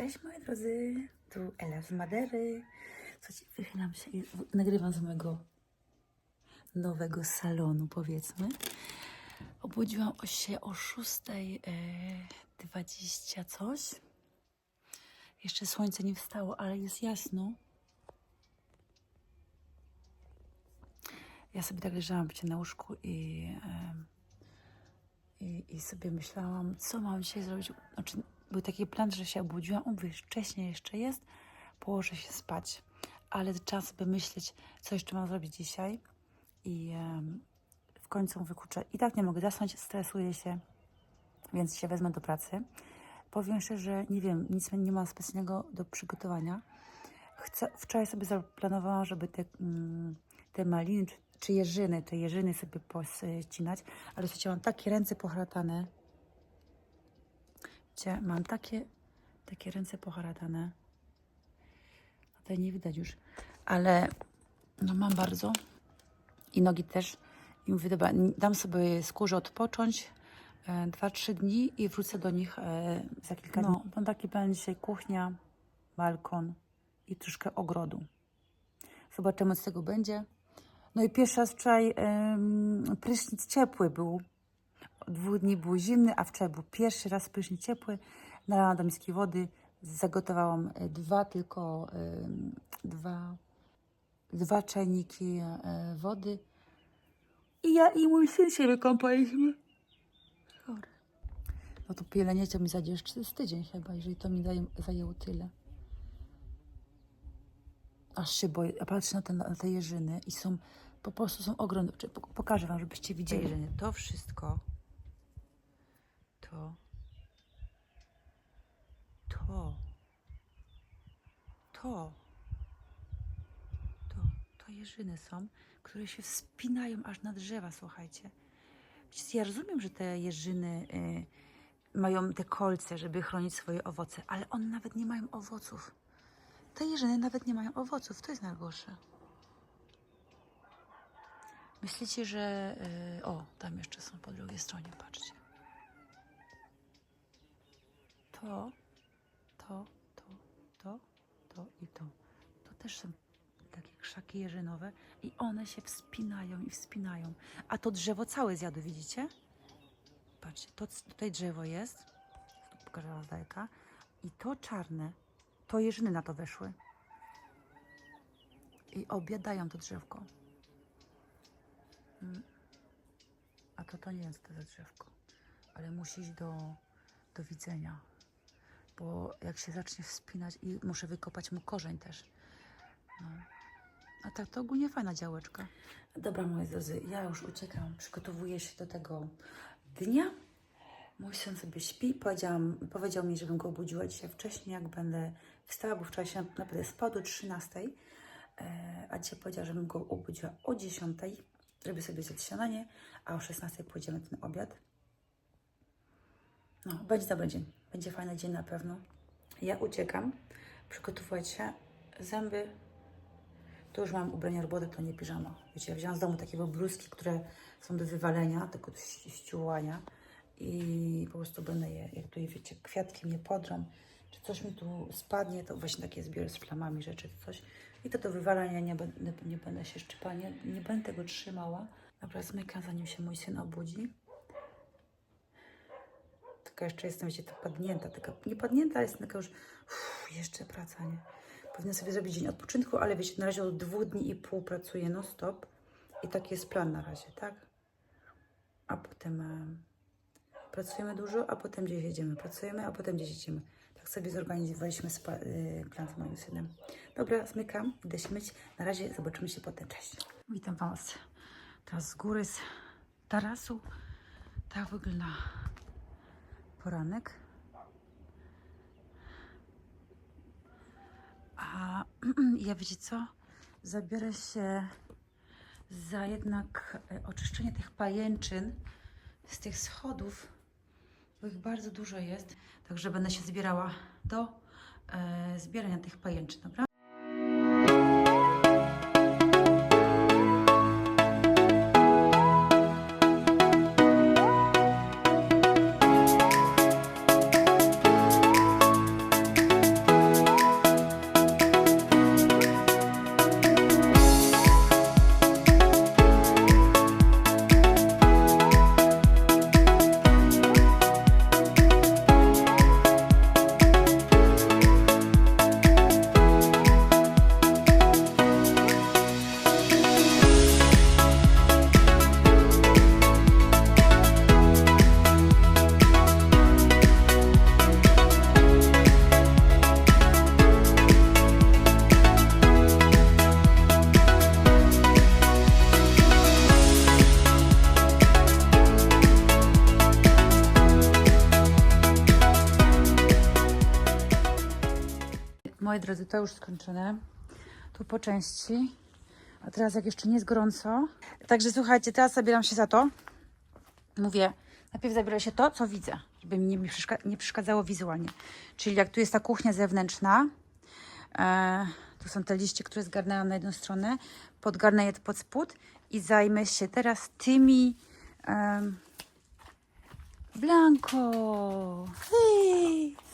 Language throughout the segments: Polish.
Cześć moi drodzy, tu Ela z Madery. Słuchajcie, wychylam się i nagrywam z mojego nowego salonu, powiedzmy. Obudziłam się o 6.20 coś. Jeszcze słońce nie wstało, ale jest jasno. Ja sobie tak leżałam na łóżku i, em, i, i sobie myślałam, co mam dzisiaj zrobić. Znaczy, był taki plan, że się obudziłam, o, wiesz, wcześniej jeszcze jest, położę się spać. Ale trzeba sobie myśleć, co jeszcze mam zrobić dzisiaj. I em, w końcu mówię, kurczę, i tak nie mogę zasnąć, stresuję się, więc się wezmę do pracy. Powiem szczerze, że nie wiem, nic nie mam specjalnego do przygotowania. Chcę, wczoraj sobie zaplanowałam, żeby te, mm, te maliny czy, jeżyny, te jeżyny sobie pościnać, ale słuchajcie, mam takie ręce poharatane. Mam takie, takie ręce poharatane. Tutaj nie widać już, ale no mam bardzo. I nogi też. I mówię, dobra, dam sobie skórze odpocząć e, dwa, trzy dni i wrócę do nich e, za kilka dni. No, mam taki plan dzisiaj, kuchnia, balkon i troszkę ogrodu. Zobaczymy, co z tego będzie. No i pierwszy raz wczoraj em, prysznic ciepły był. Dwóch dni był zimny, a wczoraj był pierwszy raz prysznic ciepły. Nalałam do miski wody, zagotowałam e, dwa tylko, em, dwa, dwa czajniki e, wody. I ja i mój syn się wykąpaliśmy. Chory. No to pielenie to mi zajdzie jeszcze z tydzień chyba, jeżeli to mi zajęło tyle. Aż się boję. Ja patrzę na te, na te jeżyny i są, po prostu są ogromne. Pokażę wam, żebyście widzieli. Jeżyny. To wszystko, to, to, to, to, to jeżyny są, które się wspinają aż na drzewa, słuchajcie. Ja rozumiem, że te jeżyny y, mają te kolce, żeby chronić swoje owoce, ale one nawet nie mają owoców. Te jeżyny nawet nie mają owoców, to jest najgorsze. Myślicie, że. y, o, tam jeszcze są po drugiej stronie, patrzcie. To, to, to, to, to i to. To też są takie krzaki jeżynowe i one się wspinają i wspinają. A to drzewo całe zjadły, widzicie? Patrzcie, to tutaj drzewo jest. Pokażę wam daleka. I to czarne, to jeżyny na to weszły. I obiadają to drzewko. Mm. A to to nie jest to drzewko. Ale musi iść do, do widzenia. Bo jak się zacznie wspinać i muszę wykopać mu korzeń też. No. A tak to ogólnie fajna działeczka. Dobra, moi drodzy, ja już uciekam. Przygotowuję się do tego dnia. Mój syn sobie śpi. Powiedziałam, powiedział mi, żebym go obudziła dzisiaj wcześniej, jak będę wstała, bo wczoraj się naprawdę spał do 13. E, a dzisiaj powiedział, żebym go obudziła o 10, żeby sobie zjeść śniadanie, a o 16 pójdziemy ten obiad. No, będzie dobry dzień. Będzie fajny dzień na pewno. Ja uciekam, przygotować się, zęby. Tu już mam ubrania roboty, to nie piżama. Wiecie, ja wziąłam z domu takie bluzki, które są do wywalenia, tylko do ści- ściółania. I po prostu będę je, jak tu wiecie, kwiatki mnie podrą, czy coś mi tu spadnie, to właśnie takie zbiorę z plamami rzeczy, czy coś. I to do wywalania nie będę, nie będę się szczypała, nie, nie będę tego trzymała. Dobra, zmykam, zanim się mój syn obudzi. Tylko jeszcze jestem, wiecie, to padnięta, taka, nie padnięta, ale jestem taka już, uff, jeszcze praca, nie? Powinna sobie zrobić dzień odpoczynku, ale wiecie, na razie od dwóch dni i pół pracuję non stop i taki jest plan na razie, tak? A potem em, pracujemy dużo, a potem gdzieś jedziemy. Pracujemy, a potem gdzieś jedziemy. Tak sobie zorganizowaliśmy spa- y, plan z moim synem. Dobra, zmykam, idę śmyć. Na razie zobaczymy się potem. Cześć. Witam Was teraz z góry, z tarasu. Tak wygląda poranek. A ja wiecie co? Zabiorę się za jednak e, oczyszczenie tych pajęczyn z tych schodów, bo ich bardzo dużo jest. Także będę się zbierała do e, zbierania tych pajęczyn, dobra? To już skończone. Tu po części. A teraz jak jeszcze nie jest gorąco. Także słuchajcie, teraz zabieram się za to. Mówię, najpierw zabiorę się to, co widzę, żeby mi nie, nie przeszkadzało wizualnie. Czyli jak tu jest ta kuchnia zewnętrzna, e, tu są te liście, które zgarnęłam na jedną stronę, podgarnę je pod spód i zajmę się teraz tymi... Hej! Hej!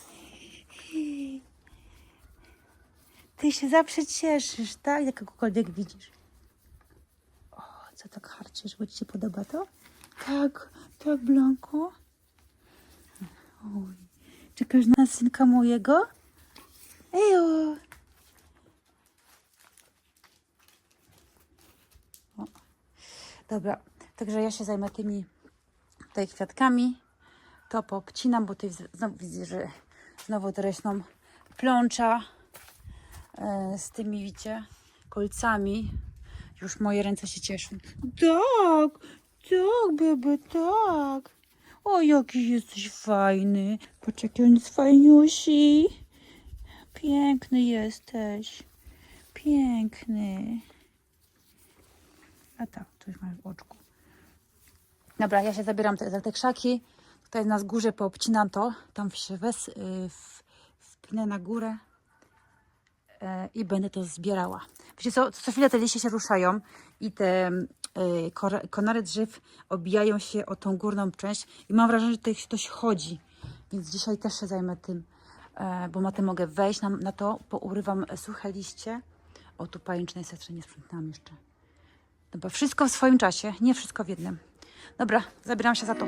Ty się zawsze cieszysz, tak? Jak kogokolwiek widzisz. O, co tak harczysz? Bo ci się podoba to? Tak, tak, Blanko. Oj, czekasz na synka mojego? Ejo! O. Dobra, także ja się zajmę tymi tutaj kwiatkami. To popcinam, bo tutaj znowu widzę, że znowu doreśną plącza z tymi, widzicie, kolcami. Już moje ręce się cieszą. Tak, tak, bebe, tak. O, jaki jesteś fajny. Patrz, on jest fajniusi. Piękny jesteś. Piękny. A tak, coś masz w oczku. Dobra, ja się zabieram te, za te krzaki. Tutaj na górze poobcinam to. Tam się wes, y, wpinę na górę e, i będę to zbierała. Wiecie co, co chwilę te liście się ruszają i te kor- konary drzew obijają się o tą górną część i mam wrażenie, że tutaj ktoś chodzi. Więc dzisiaj też się zajmę tym, e, bo na tym mogę wejść na, na to, pourywam suche liście. O, tu pajęcznej sestrze nie sprzątnęłam jeszcze. Dobra, wszystko w swoim czasie, nie wszystko w jednym. Dobra, zabieram się za to.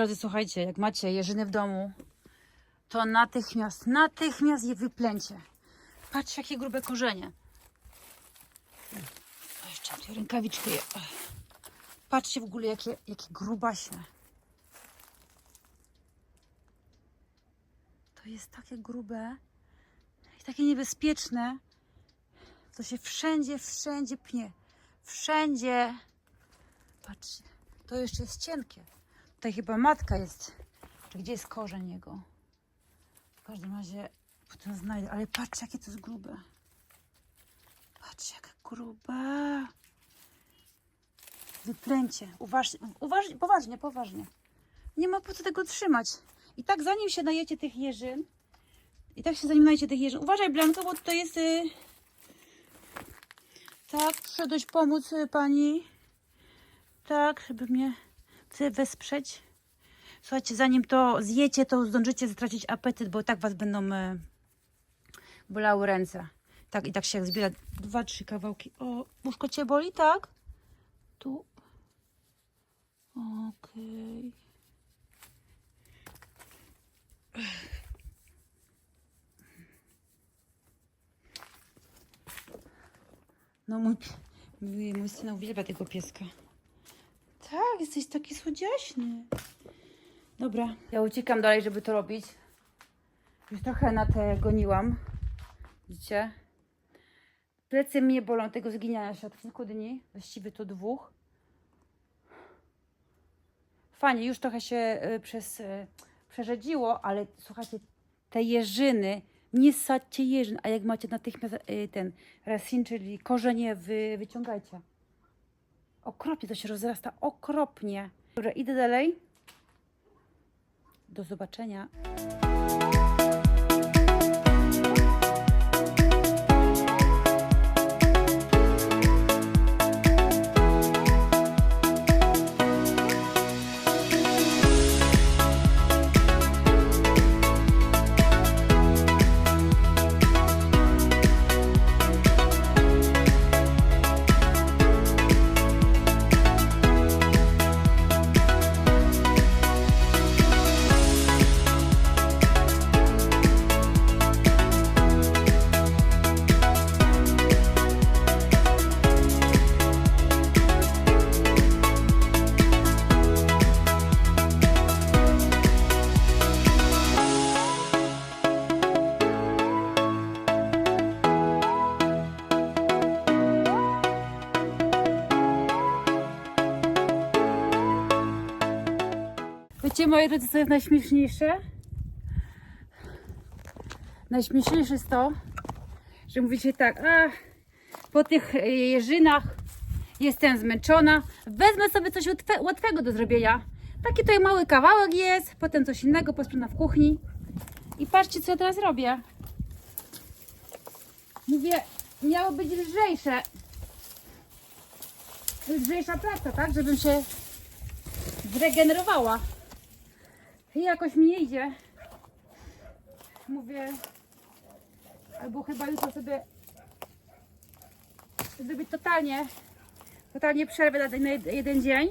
Drodzy, słuchajcie, jak macie jeżyny w domu, to natychmiast, natychmiast je wyplęcie. Patrzcie, jakie grube korzenie. O, jeszcze te rękawiczki. Patrzcie w ogóle, jakie, jakie grubasie. To jest takie grube i takie niebezpieczne. To się wszędzie, wszędzie pnie. Wszędzie. Patrzcie, to jeszcze jest cienkie. Tutaj chyba matka jest. Czy gdzie jest korzeń jego? W każdym razie potem znajdę. Ale patrzcie, jakie to jest grube. Patrzcie, jaka gruba. Wyplęcie. Uważ, uważ, poważnie, poważnie. Nie ma po co tego trzymać. I tak zanim się najecie tych jeżyn, i tak się zanim najecie tych jeżyn. Uważaj, Blanko, bo tutaj jest... Y... Tak, przyszedłeś pomóc y, pani. Tak, żeby mnie chce wesprzeć. Słuchajcie, zanim to zjecie, to zdążycie stracić apetyt, bo tak was będą e, bolały ręce. Tak i tak się zbiera dwa, trzy kawałki. O, łóżko cię boli, tak? Tu. Okej. No mój, mój, mój syn uwielbia tego pieska. Tak, jesteś taki słodziaśny. Dobra, ja uciekam dalej, żeby to robić. Już trochę na te goniłam. Widzicie? Plecy mnie bolą tego zginiania się od kilku dni. Właściwie to dwóch. Fajnie, już trochę się y, przez, y, przerzedziło, ale słuchajcie, te jeżyny, nie sadźcie jeżyn, a jak macie natychmiast y, ten resin, czyli korzenie, wy, wyciągajcie. Okropnie to się rozrasta, okropnie. Dobra, idę dalej. Do zobaczenia. Wiecie, co jest najśmieszniejsze? Najśmieszniejsze jest to, że mówicie tak, a po tych e, jeżynach jestem zmęczona, wezmę sobie coś łatwe, łatwego do zrobienia. Taki tutaj mały kawałek jest, potem coś innego posprzątam w kuchni. I patrzcie, co ja teraz robię. Mówię, miało być lżejsze. Lżejsza praca, tak? Żebym się zregenerowała. I jakoś mi nie idzie. Mówię, albo chyba jutro sobie zrobić totalnie, totalnie przerwę na, jed- jeden dzień.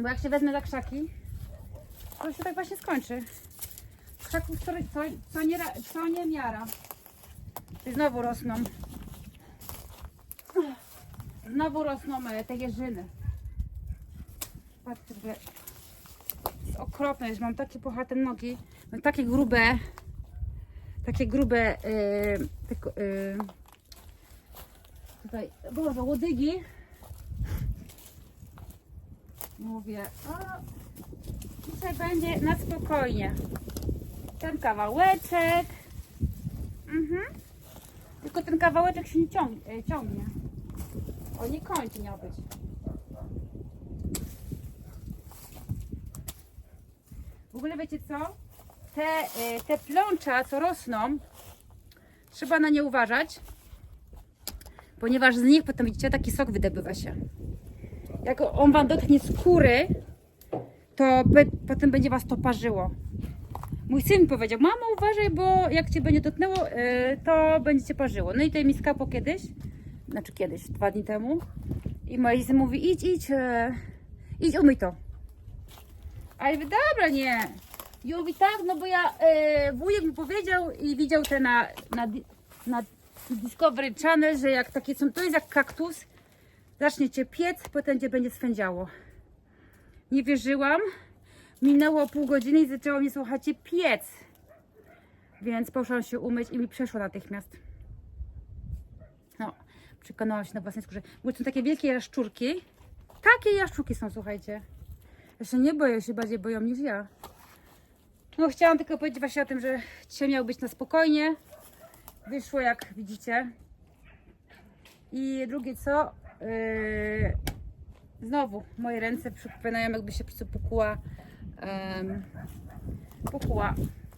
Bo jak się wezmę za krzaki, to się tak właśnie skończy. Krzaków co, co, co, nie, co nie miara. I znowu rosną. Znowu rosną e, te jeżyny. Patrzcie, okropne, już mam takie puchate nogi, mam takie grube, takie grube, yy, tylko, yy, tutaj, boże, łodygi. Mówię, o, dzisiaj będzie na spokojnie. Ten kawałeczek. Mhm. Tylko ten kawałeczek się nie ciągnie. e, ciągnie. O, nie kończy miał być. W ogóle wiecie co? Te, e, te plącza, co rosną, trzeba na nie uważać, ponieważ z nich potem widzicie, taki sok wydobywa się. Jak on wam dotknie skóry, to be, potem będzie was to parzyło. Mój syn powiedział, mamo uważaj, bo jak cię będzie dotknęło, e, to będzie cię parzyło. No i tutaj mi skapło kiedyś, znaczy kiedyś, dwa dni temu. I mój syn mówi, idź, idź, e, idź umyj to. A ja mówię, dobra, nie. I on mówi, tak, no bo ja, e, wujek mi powiedział i widział te na, na, na Discovery Channel, że jak takie są, to jest jak kaktus, zacznie cię piec, potem cię będzie swędziało. Nie wierzyłam. Minęło pół godziny i zaczęło mnie, słuchajcie, piec. Więc poszłam się umyć i mi przeszło natychmiast. No, przekonałam się na własnej skórze. Bo są takie wielkie jaszczurki. Takie jaszczurki są, słuchajcie. Ja się nie boję, się bardziej boją niż ja. No, chciałam tylko powiedzieć właśnie o tym, że dzisiaj miał być na spokojnie. Wyszło jak widzicie. I drugie co? Yy, znowu moje ręce przypominają jakby się po prostu pokuła. Um, pokuła.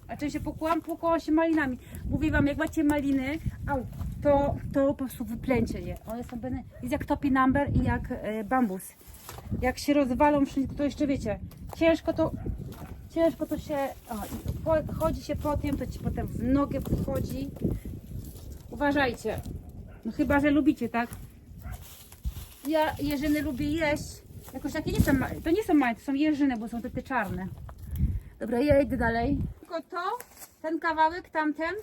A czym się pokułam? Pokułam się malinami. Mówię wam, jak macie maliny, au, to, to po prostu wyplęcie je. One są bene, jest jak topinamber i jak e, bambus. Jak się rozwalą to jeszcze wiecie, ciężko to, ciężko to się, o, po, chodzi się po tym, to ci potem w nogę wchodzi. Uważajcie. No chyba, że lubicie, tak? Ja jeżyny lubię jeść. Jakoś takie nie są, to nie są małe, to są jeżyny, bo są te, te czarne. Dobra, ja idę dalej. Tylko to, ten kawałek, tamten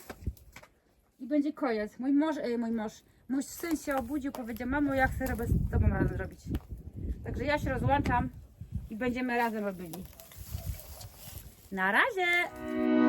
i będzie koniec. Mój mąż, e, mój mąż, mój syn się obudził, powiedział, mamo, ja chcę robić z tobą razem zrobić. Także ja się rozłączam i będziemy razem robili. Na razie!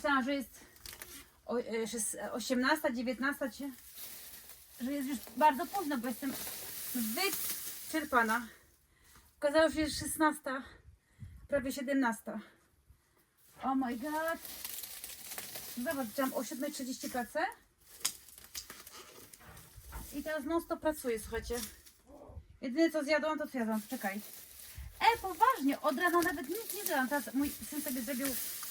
Myślałam, że jest o- e, że jest 18, 19, cie- że jest już bardzo późno, bo jestem wyczerpana. Okazało się, że jest 16, prawie 17. Oh my god. Zobacz, zaczęłam o 7.30 pracę. I teraz non stop pracuję, słuchajcie. Jedyne co zjadłam, to co jadłam. Czekaj. E, poważnie, od rana nawet nic nie dałam. Teraz mój syn sobie zrobił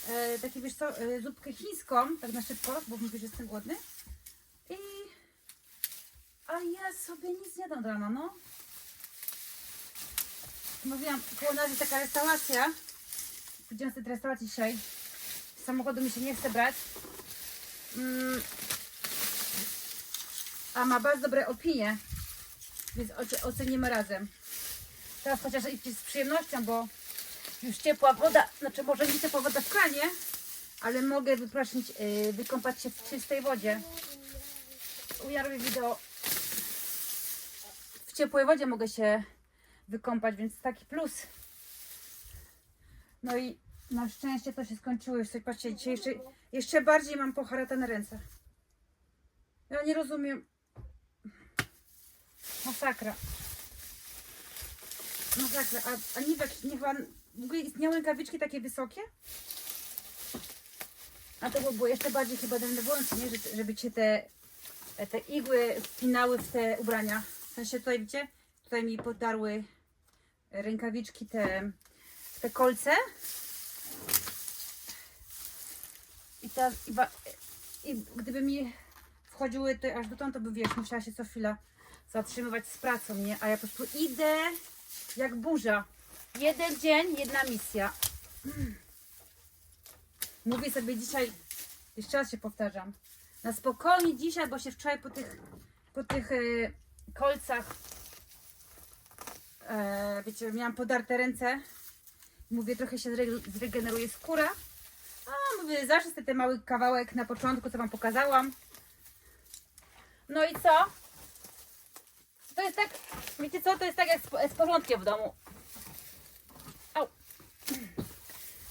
e, takie, wiesz co, e, zupkę chińską, tak na szybko, bo mówi, że jestem głodny. I... A ja sobie nic nie dam rana, no. Mówiłam, koło nas jest taka restauracja. Pójdziemy sobie do restauracji dzisiaj. Samochodu mi się nie chce brać. Mm. A ma bardzo dobre opinie, więc oce- ocenimy razem. Teraz chociaż idźcie z przyjemnością, bo już ciepła woda, znaczy może nie ciepła woda w kranie, ale mogę wyprosić, yy, wykąpać się w czystej wodzie. Ja robię wideo. W ciepłej wodzie mogę się wykąpać, więc taki plus. No i na szczęście to się skończyło. Już sobie patrzcie, dzisiaj jeszcze, jeszcze bardziej mam poharatane ręce. Ja nie rozumiem. Masakra. Masakra. A, a Niwek, nie chyba w ogóle istniały rękawiczki takie wysokie? A to by było jeszcze bardziej chyba denerwujące, nie? Że- Żeby cię te, te igły wpinały w te ubrania. W sensie tutaj, widzicie? Tutaj mi podarły rękawiczki te, te kolce. I, teraz, i, I gdyby mi wchodziły tutaj aż dotąd, to by wiesz, musiała się co chwila zatrzymywać z pracą, nie? A ja po prostu idę jak burza. Jeden dzień, jedna misja. Mówię sobie dzisiaj, jeszcze raz się powtarzam, na spokojnie dzisiaj, bo się wczoraj po tych, po tych e, kolcach, e, wiecie, miałam podarte ręce. Mówię, trochę się zre- zregeneruje skóra. A mówię, zawsze ten mały kawałek na początku, co Wam pokazałam. No i co? To jest tak, wiecie co, to jest tak jak z, z porządkiem w domu. Au.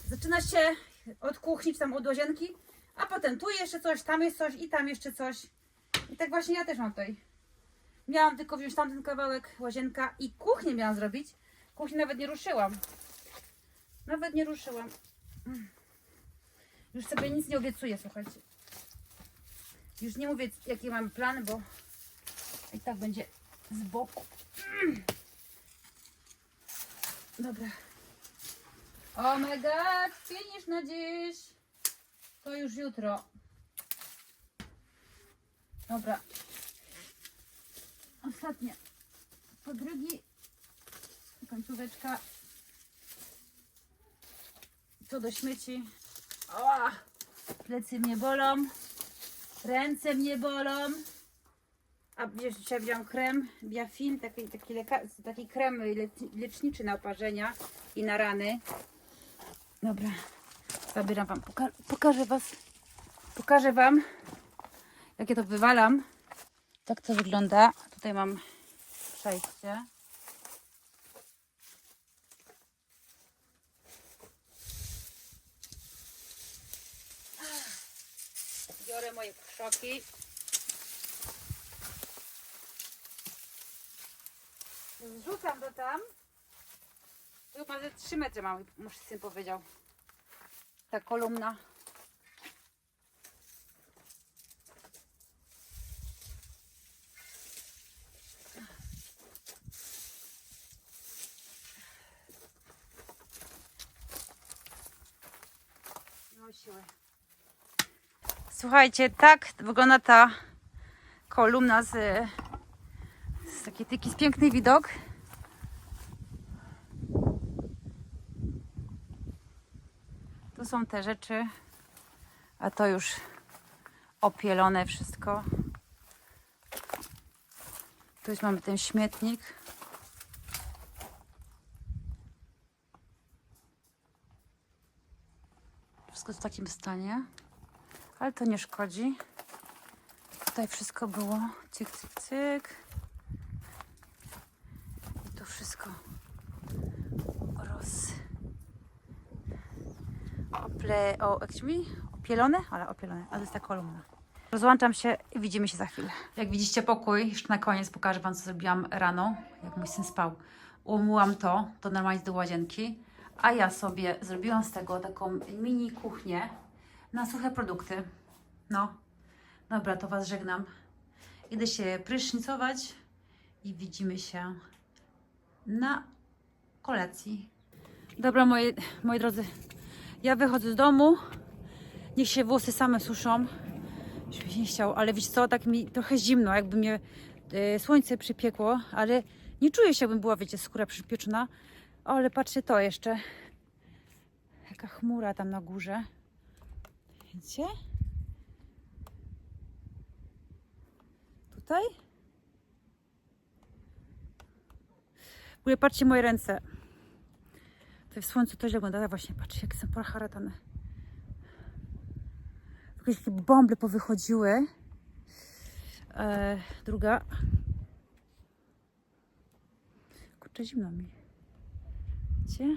Zaczyna się od kuchni, czy tam od łazienki, a potem tu jeszcze coś, tam jest coś i tam jeszcze coś. I tak właśnie ja też mam tutaj. Miałam tylko wziąć tamten kawałek, łazienka i kuchnię miałam zrobić. Kuchnię nawet nie ruszyłam. Nawet nie ruszyłam. Już sobie nic nie obiecuję, słuchajcie. Już nie mówię, jaki mam plan, bo i tak będzie z boku. Mm. Dobra. Oh my god, finish na dziś. To już jutro. Dobra. Ostatnia. Podrugi. Końcóweczka. Co do śmieci. O, plecy mnie bolą. Ręce mnie bolą. A wiesz, dzisiaj wziąłem krem Biafil, taki, taki, leka, taki krem le, leczniczy na oparzenia i na rany. Dobra, zabieram Wam, poka pokażę Was, pokażę Wam, jakie to wywalam. Tak to wygląda. Tutaj mam przejście. Biorę moje krzoki. Zrzucam to tam. Ma ze 3 metry mały, muszę syn powiedział. Ta kolumna. No. Słuchajcie, tak wygląda ta kolumna z, z takiej taki jest piękny widok. Są te rzeczy, a to już opielone wszystko. Tu już mamy ten śmietnik. Wszystko w takim stanie, ale to nie szkodzi. Tutaj wszystko było cyk, cyk, cyk. I tu wszystko roz... Ople... O, jak się mówi? Opielone? Ale opielone, ale jest ta kolumna. Rozłączam się i widzimy się za chwilę. Jak widzicie pokój, jeszcze na koniec pokażę Wam, co zrobiłam rano, jak mój syn spał. Umyłam to, to normalnie do łazienki, a ja sobie zrobiłam z tego taką mini kuchnię na suche produkty. No, dobra, to Was żegnam. Idę się prysznicować i widzimy się na kolacji. Dobra, moi, moi drodzy, ja wychodzę z domu. Niech się włosy same suszą. Mi się nie chciało, ale wiecie co, tak mi trochę zimno, jakby mnie e, słońce przypiekło, ale nie czuję się, jakbym była, wiecie, skóra przypieczona. O, ale patrzcie to jeszcze. Jaka chmura tam na górze. Widzicie? Tutaj? W ogóle patrzcie moje ręce. W słońcu to źle wygląda. Właśnie, patrzcie, jakie są poharatane. Jakieś takie bąble powychodziły. E, druga. Kurczę, zimno mi. Widzicie?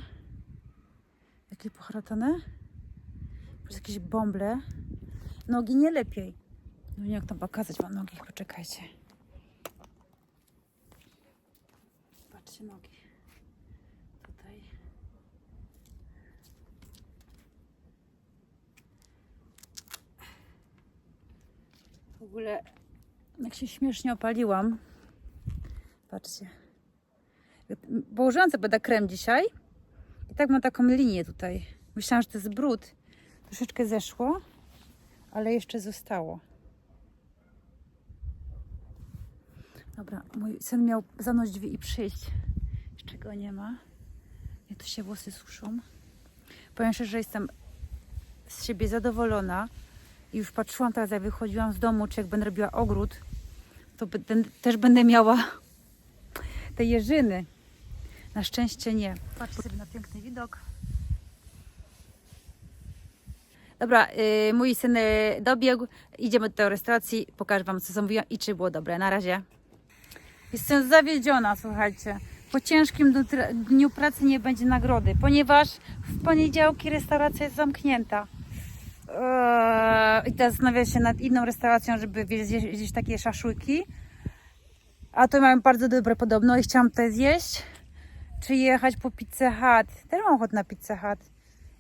Jakie poharatane. Plus jakieś bąble. Nogi nie lepiej. No nie jak tam pokazać wam nogi, poczekajcie. Patrzcie nogi. Tutaj. W ogóle jak się śmiesznie opaliłam. Patrzcie. Położyłam sobie krem dzisiaj i tak mam taką linię tutaj. Myślałam, że to jest brud. Troszeczkę zeszło, ale jeszcze zostało. Dobra, mój syn miał zamknąć drzwi i przyjść. Jeszcze go nie ma. Jak to się włosy suszą. Powiem szczerze, że jestem z siebie zadowolona. I już patrzyłam teraz, jak wychodziłam z domu, czy jak będę robiła ogród, to też będę miała te jeżyny. Na szczęście nie. Patrzcie sobie na piękny widok. Dobra, y, mój syn y, dobiegł. Idziemy do restauracji. Pokażę Wam, co zamówiłam i czy było dobre. Na razie. Jestem zawiedziona, słuchajcie. Po ciężkim dniu pracy nie będzie nagrody, ponieważ w poniedziałki restauracja jest zamknięta. Eee, I teraz zastanawiam się nad inną restauracją, żeby zjeść, takie szaszłyki. A to mają bardzo dobre podobno i chciałam tutaj zjeść. Czy jechać po Pizzę Hut. Też mam ochotę na Pizzę Hut.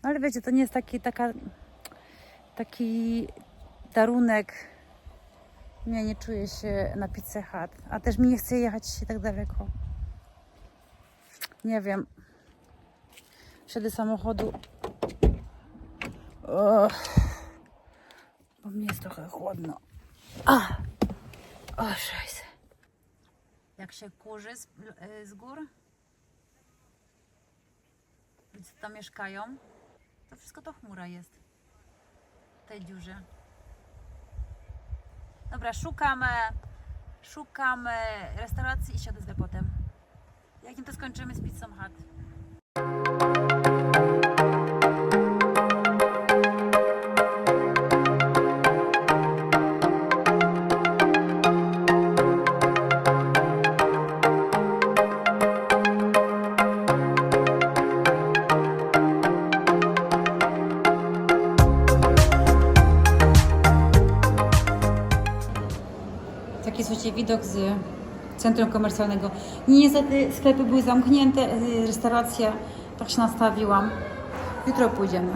No ale wiecie, to nie jest taki, taka, taki darunek. Nie, nie czuję się na Pizzę Hut. A też mi nie chce jechać tak daleko. Nie wiem. Wsiadę samochodu. Mnie jest trochę chłodno. A! O, szajse. Jak się kurzy z, y, z gór, ludzie tam mieszkają, to wszystko to chmura jest. W tej dziurze. Dobra, szukam, e, szukam e, restauracji i się odezwę potem. Jak nie to skończymy z pizzą Hut. Taki widok z centrum komercjalnego. Niestety sklepy były zamknięte, y, restauracja, tak się nastawiłam. Jutro pójdziemy.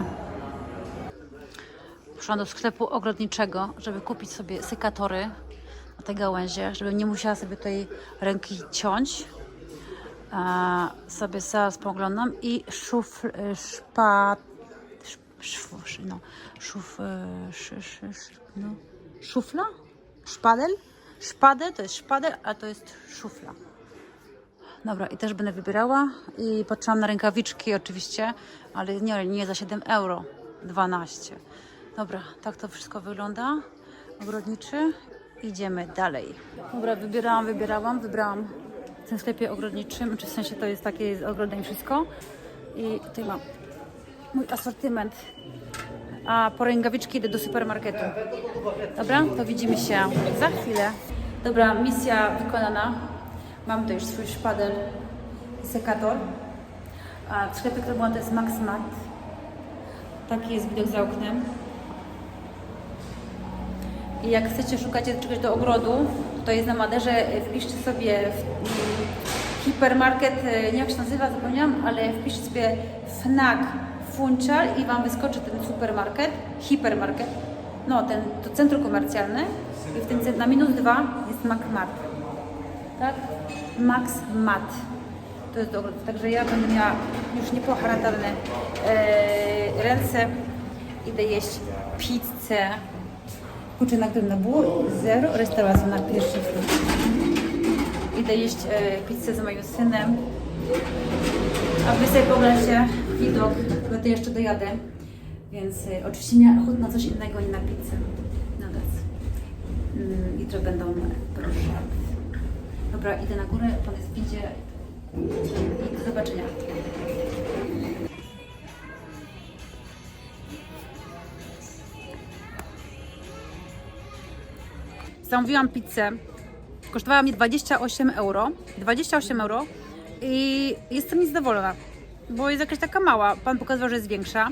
Poszłam do sklepu ogrodniczego, żeby kupić sobie sekatory na te gałęzie, żebym nie musiała sobie tej ręki ciąć. A sobie zaraz poglądam i szuf, y, szpa, sz, szf, no, szuf, sz, sz, sz, no, szufla? Szpadel? Szpadel to jest szpadel, a to jest szufla. Dobra, i też będę wybierała. I patrzyłam na rękawiczki oczywiście, ale nie, nie za 7 euro, 12. Dobra, tak to wszystko wygląda. Ogrodniczy. Idziemy dalej. Dobra, wybierałam, wybierałam, wybrałam w tym sklepie ogrodniczym, czy w sensie to jest takie ogrodne i wszystko. I tutaj mam mój asortyment. A po rękawiczki idę do supermarketu. Dobra, to widzimy się za chwilę. Dobra, misja wykonana. Mam tu już swój szpadel i sekator. A w sklepie, który byłam, to jest Maxmat. Taki jest widok za oknem. I jak chcecie szukać czegoś do ogrodu, to jest na Maderze, wpiszcie sobie w, hipermarket, e, nie wiem jak się nazywa, zapomniałam, ale wpiszcie sobie FNAC Funchal i Wam wyskoczy ten supermarket, hipermarket, no ten, to centrum komercjalne i w tym cen- na minus dwa jest MacMat, tak? Max Mat. to jest do ogrodów. Także ja będę miała już niepoharatalne e, ręce. Idę jeść pizzę. Kurczę, na którym było zero restauracji na pierwszy. Idę jeść e, pizzę z moim synem. A wy sobie pooglądajcie widok, bo to jeszcze dojadę. Więc e, oczywiście miałam ochotę na coś innego, nie na pizzę. No. Mm, jutro będą proszę. Dobra, idę na górę, pan jest. I do zobaczenia. Zamówiłam pizzę. Kosztowała mi 28 euro. 28 euro. I jestem niezadowolona, bo jest jakaś taka mała. Pan pokazywał, że jest większa.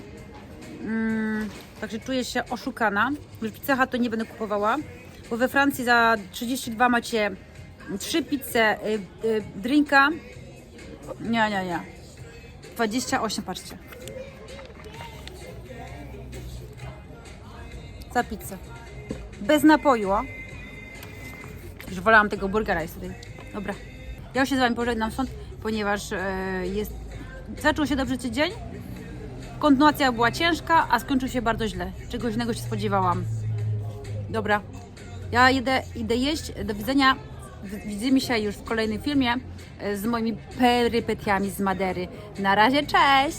Mm, także czuję się oszukana. Już Pizza to nie będę kupowała, bo we Francji za 32 macie 3 pizze, y, y, drinka. Nie, nie, nie. 28, patrzcie. Za pizzę. Bez napoju, o. Już wolałam tego burgera jest tutaj. Dobra. Ja już się z Wami pożegnam stąd, ponieważ e, jest... zaczął się dobrze tydzień. Kontynuacja była ciężka, a skończył się bardzo źle. Czegoś innego się spodziewałam. Dobra. Ja idę, idę jeść. Do widzenia. Widzimy się już w kolejnym filmie e, z moimi perypetiami z Madery. Na razie, cześć!